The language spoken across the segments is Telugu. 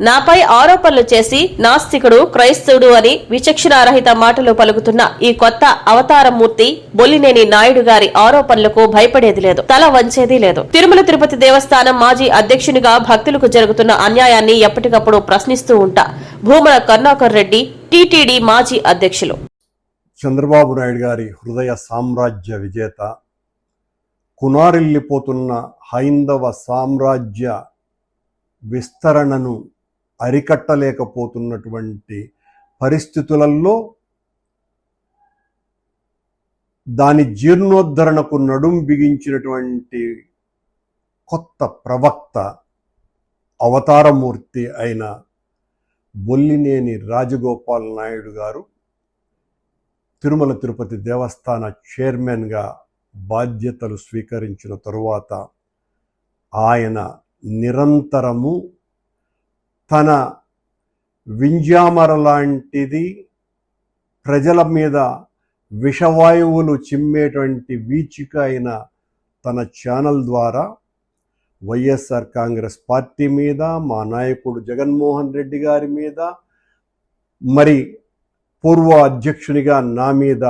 నాపై ఆరోపణలు చేసి నాస్తికుడు క్రైస్తవుడు అని విచక్షణారహిత మాటలు పలుకుతున్న ఈ కొత్త అవతారమూర్తి బొల్లినేని నాయుడు గారి ఆరోపణలకు భయపడేది లేదు తల వంచేది లేదు. తిరుమల తిరుపతి దేవస్థానం మాజీ అధ్యక్షునిగా భక్తులకు జరుగుతున్న అన్యాయాన్ని ఎప్పటికప్పుడు ప్రశ్నిస్తూ ఉంటా భూమల కరుణాకర్ రెడ్డి టీటీడీ మాజీ అధ్యక్షులు. చంద్రబాబు నాయుడు గారి హృదయ సామ్రాజ్య విజేత కునారిల్లిపోతున్న హైందవ సామ్రాజ్య విస్తరణను అరికట్టలేకపోతున్నటువంటి పరిస్థితులలో దాని జీర్ణోద్ధరణకు నడుం బిగించినటువంటి కొత్త ప్రవక్త అవతారమూర్తి అయిన బొల్లినేని రాజగోపాల్ నాయుడు గారు తిరుమల తిరుపతి దేవస్థాన చైర్మన్గా బాధ్యతలు స్వీకరించిన తరువాత ఆయన నిరంతరము తన వింజామర లాంటిది ప్రజల మీద విషవాయువులు చిమ్మేటువంటి వీచిక అయిన తన ఛానల్ ద్వారా వైఎస్ఆర్ కాంగ్రెస్ పార్టీ మీద మా నాయకుడు జగన్మోహన్ రెడ్డి గారి మీద మరి పూర్వ అధ్యక్షునిగా నా మీద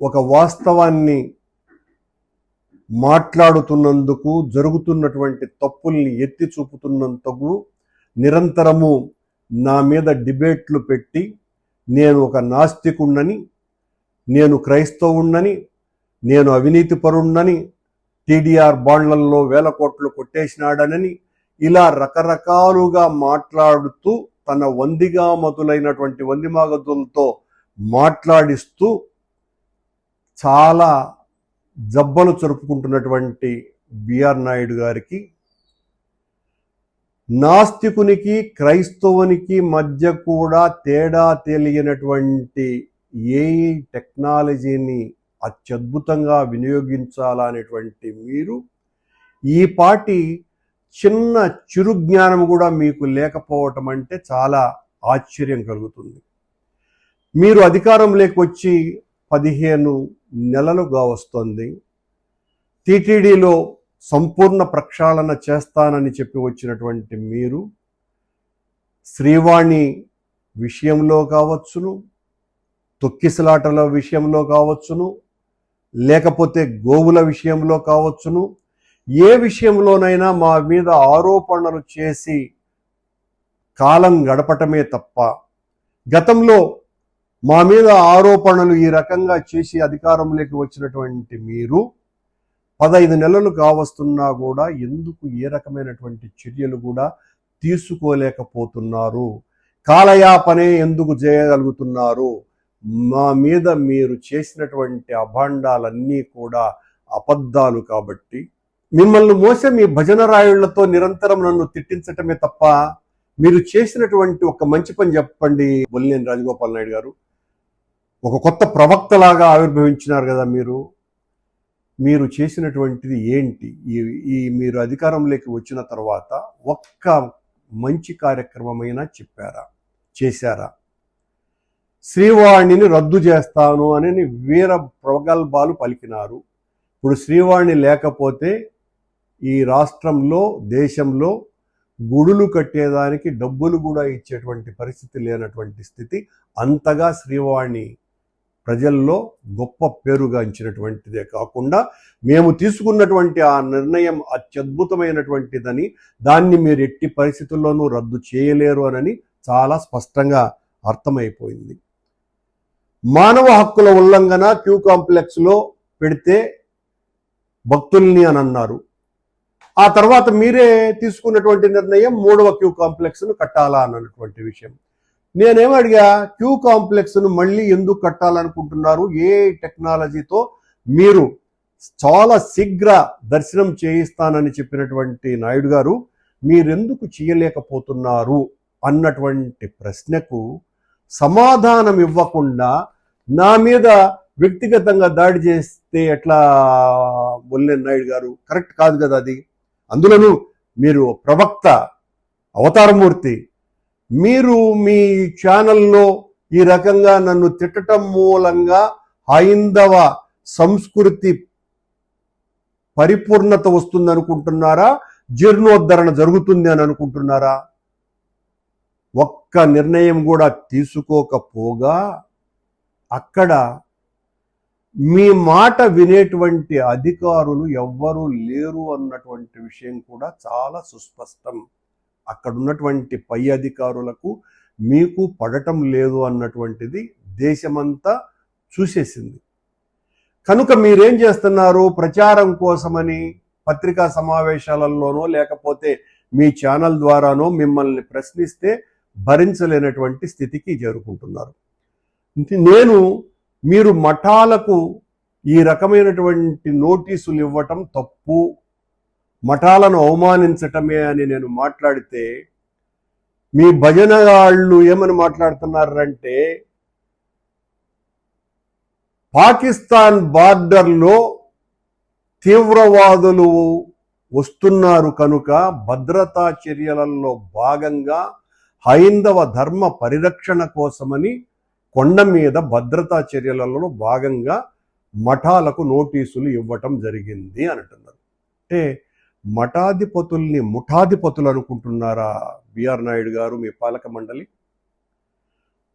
ఒక వాస్తవాన్ని మాట్లాడుతున్నందుకు జరుగుతున్నటువంటి తప్పుల్ని ఎత్తి చూపుతున్నందుకు నిరంతరము నా మీద డిబేట్లు పెట్టి నేను ఒక నాస్తికుండని నేను క్రైస్తవుణ్ణని నేను అవినీతి పరుణ్ణని టీడీఆర్ బాండ్లలో వేల కోట్లు కొట్టేసినాడనని ఇలా రకరకాలుగా మాట్లాడుతూ తన వందిగా మతులైనటువంటి వందిమాగతులతో మాట్లాడిస్తూ చాలా జబ్బలు జరుపుకుంటున్నటువంటి బిఆర్ నాయుడు గారికి నాస్తికునికి క్రైస్తవునికి మధ్య కూడా తేడా తెలియనటువంటి ఏ టెక్నాలజీని అత్యద్భుతంగా వినియోగించాలనేటువంటి మీరు ఈ పాటి చిన్న చిరు జ్ఞానం కూడా మీకు లేకపోవటం అంటే చాలా ఆశ్చర్యం కలుగుతుంది. మీరు అధికారంలోకి వచ్చి పదిహేను నెలలుగా వస్తుంది. టీటీడీలో సంపూర్ణ ప్రక్షాళన చేస్తానని చెప్పి వచ్చినటువంటి మీరు శ్రీవాణి విషయంలో కావచ్చును తొక్కిసలాటల విషయంలో కావచ్చును లేకపోతే గోవుల విషయంలో కావచ్చును ఏ విషయంలోనైనా మా మీద ఆరోపణలు చేసి కాలం గడపటమే తప్ప గతంలో మా మీద ఆరోపణలు ఈ రకంగా చేసి అధికారంలోకి వచ్చినటువంటి మీరు పదహైదు నెలలు కావస్తున్నా కూడా ఎందుకు ఏ రకమైనటువంటి చర్యలు కూడా తీసుకోలేకపోతున్నారు? కాలయాపనే ఎందుకు చేయగలుగుతున్నారు? మా మీద మీరు చేసినటువంటి అభాండాలన్నీ కూడా అబద్ధాలు కాబట్టి. మిమ్మల్ని మోసే మీ భజన రాయుళ్ళతో నిరంతరం నన్ను తిట్టించటమే తప్ప మీరు చేసినటువంటి ఒక మంచి పని చెప్పండి బొల్లినేని రాజగోపాల్ నాయుడు గారు. ఒక కొత్త ప్రవక్తలాగా ఆవిర్భవించినారు కదా మీరు. మీరు చేసినటువంటిది ఏంటి? ఈ ఈ మీరు అధికారంలోకి వచ్చిన తర్వాత ఒక్క మంచి కార్యక్రమమైనా చెప్పారా? చేశారా? శ్రీవాణిని రద్దు చేస్తాను అని వీర ప్రగల్భాలు పలికినారు. ఇప్పుడు శ్రీవాణి లేకపోతే ఈ రాష్ట్రంలో దేశంలో గుడులు కట్టేదానికి డబ్బులు కూడా ఇచ్చేటువంటి పరిస్థితి లేనటువంటి స్థితి. అంతగా శ్రీవాణి ప్రజల్లో గొప్ప పేరుగాంచినటువంటిదే కాకుండా మేము తీసుకున్నటువంటి ఆ నిర్ణయం అత్యద్భుతమైనటువంటిదని దాన్ని మీరు ఎట్టి పరిస్థితుల్లోనూ రద్దు చేయలేరు అని చాలా స్పష్టంగా అర్థమైపోయింది. మానవ హక్కుల ఉల్లంఘన క్యూ కాంప్లెక్స్లో పెడితే భక్తుల్ని అని అన్నారు. ఆ తర్వాత మీరే తీసుకున్నటువంటి నిర్ణయం మూడవ క్యూ కాంప్లెక్స్ను కట్టాలా అన్నటువంటి విషయం. నేనేమడిగా క్యూ కాంప్లెక్స్ను మళ్ళీ ఎందుకు కట్టాలనుకుంటున్నారు? ఏ టెక్నాలజీతో మీరు చాలా శీఘ్ర దర్శనం చేయిస్తానని చెప్పినటువంటి నాయుడు గారు మీరెందుకు చేయలేకపోతున్నారు? అన్నటువంటి ప్రశ్నకు సమాధానం ఇవ్వకుండా నా మీద వ్యక్తిగతంగా దాడి చేస్తే ఎట్లా బొల్లేని నాయుడు గారు? కరెక్ట్ కాదు కదా అది. అందులోనూ మీరు ప్రవక్త అవతారమూర్తి మీరు మీ ఛానల్లో ఈ రకంగా నన్ను తిట్టడం మూలంగా హైందవ సంస్కృతి పరిపూర్ణత వస్తుంది అనుకుంటున్నారా జీర్ణోద్ధరణ జరుగుతుంది అని అనుకుంటున్నారా? ఒక్క నిర్ణయం కూడా తీసుకోకపోగా అక్కడ మీ మాట వినేటువంటి అధికారులు ఎవ్వరూ లేరు అన్నటువంటి విషయం కూడా చాలా సుస్పష్టం. అక్కడ ఉన్నటువంటి పై అధికారులకు మీకు పడటం లేదు అన్నటువంటిది దేశమంతా చూసేసింది. కనుక మీరేం చేస్తున్నారు? ప్రచారం కోసమని పత్రికా సమావేశాలలోనో లేకపోతే మీ ఛానల్ ద్వారానో మిమ్మల్ని ప్రశ్నిస్తే భరించలేనటువంటి స్థితికి చేరుకుంటున్నారు. నేను మీరు మఠాలకు ఈ రకమైనటువంటి నోటీసులు ఇవ్వటం తప్పు మఠాలను అవమానించటమే అని నేను మాట్లాడితే మీ భజన వాళ్ళు ఏమని మాట్లాడుతున్నారంటే పాకిస్తాన్ బార్డర్లో తీవ్రవాదులు వస్తున్నారు కనుక భద్రతా చర్యలలో భాగంగా హైందవ ధర్మ పరిరక్షణ కోసమని కొండ మీద భద్రతా చర్యలలో భాగంగా మఠాలకు నోటీసులు ఇవ్వటం జరిగింది అని అంటున్నారు. అంటే మఠాధిపతుల్ని ముఠాధిపతులు అనుకుంటున్నారా బిఆర్ నాయుడు గారు మీ పాలక మండలి?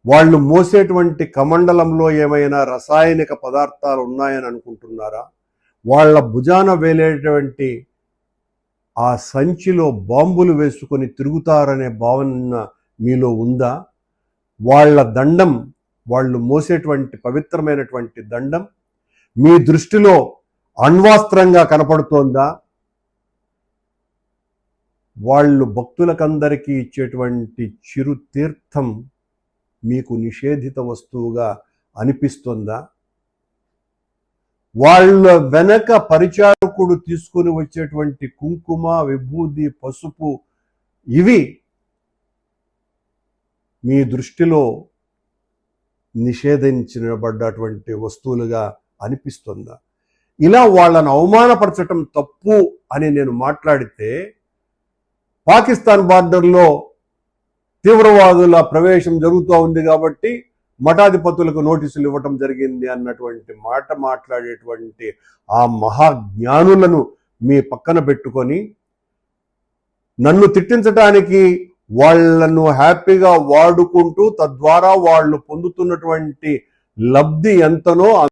వాళ్ళు మోసేటువంటి కమండలంలో ఏమైనా రసాయనిక పదార్థాలు ఉన్నాయని అనుకుంటున్నారా? వాళ్ళ భుజాన వేలేటువంటి ఆ సంచిలో బాంబులు వేసుకొని తిరుగుతారనే భావన మీలో ఉందా? వాళ్ళ దండం వాళ్ళు మోసేటువంటి పవిత్రమైనటువంటి దండం మీ దృష్టిలో అణ్వాస్త్రంగా కనపడుతోందా? వాళ్ళు భక్తులకందరికీ ఇచ్చేటువంటి చిరు తీర్థం మీకు నిషేధిత వస్తువుగా అనిపిస్తుందా? వాళ్ళ వెనక పరిచారకుడు తీసుకుని వచ్చేటువంటి కుంకుమ విభూది పసుపు ఇవి మీ దృష్టిలో నిషేధించబడ్డటువంటి వస్తువులుగా అనిపిస్తుందా? ఇలా వాళ్ళను అవమానపరచటం తప్పు అని నేను మాట్లాడితే పాకిస్తాన్ బార్డర్లో తీవ్రవాదుల ప్రవేశం జరుగుతూ ఉంది కాబట్టి మఠాధిపతులకు నోటీసులు ఇవ్వటం జరిగింది అన్నటువంటి మాట మాట్లాడేటువంటి ఆ మహాజ్ఞానులను మీ పక్కన పెట్టుకొని నన్ను తిట్టించటానికి వాళ్ళను హ్యాపీగా వాడుకుంటూ తద్వారా వాళ్ళు పొందుతున్నటువంటి లబ్ధి ఎంతనో